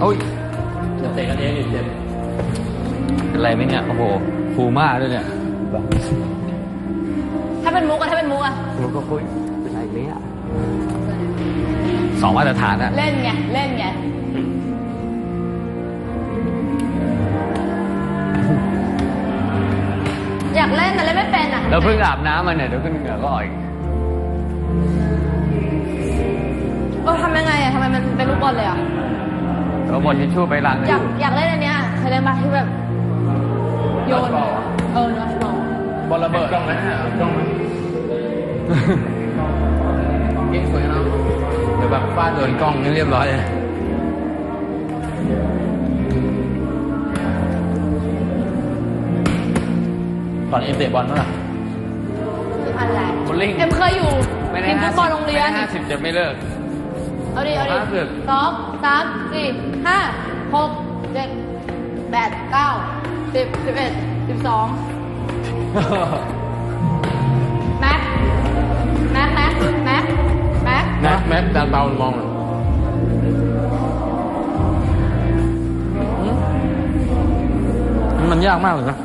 โอ้ยจะเตะกันเองอีกเจ็บเป็นไรไหมเนี่ย โอ้โหฟูมากด้วยเนี่ย ถ้าเป็นมุกอะถ้าเป็นมุกอะมุกก็คุยเป็นไรไหมอะสองมาตรฐานอะเล่นไง เล่นไงอยากเล่นแต่เล่นไม่เป็นอะเราเพิ่งอาบน้ำมาเนี่ยเดี๋ยวขึ้นเหงื่อก็อ่อยเอ้ทำยังไงอะทำไมมันเป็นลูกบอลเลยอะ แล้วบนทิชชู่ไปล้างอยากอยากเล่นอันเนี้ยเคยเล่นปะที่แบบโยนเออเนาะบอลบอลระเบิดกล้องไหมกล้องไหมเก่งสวยเนาะเดี๋ยวแบบฟาดโดนกล้องนี่เรียบร้อยเลยตอนเอ็มเตะบอลเมื่อไหร่อะไรโบลิ่ง เอ็มเคยอยู่ทีมฟุตบอลโรงเรียน ห้าสิบจะไม่เลิก เอาดิเอาดิห้าสิบ สองสามสี่ห้าหกเจ็ดแปดเก้าสิบสิบเอ็ดสิบสองแม็กแม็กแม็กแม็กแม็กแม็กแม็กดันเบาลงมองมันยากมากเลยนะ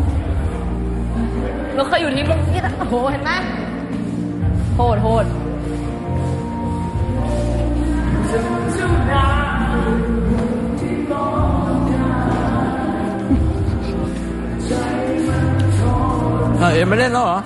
เราเคยอยู่ทีมโรงเรียนโอ้โหเห็นไหมโหดโหด 没人了啊